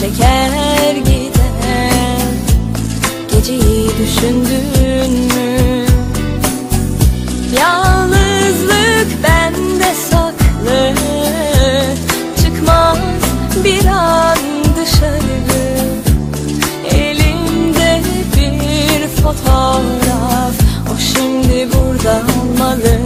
çeker gider Geceyi düşündün mü? Yalnızlık bende saklı. Çıkmaz bir an dışarı. Elimde bir fotoğraf. O şimdi burada olmalı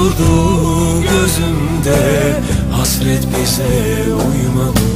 durdu gözümde. Hasret bize uymamış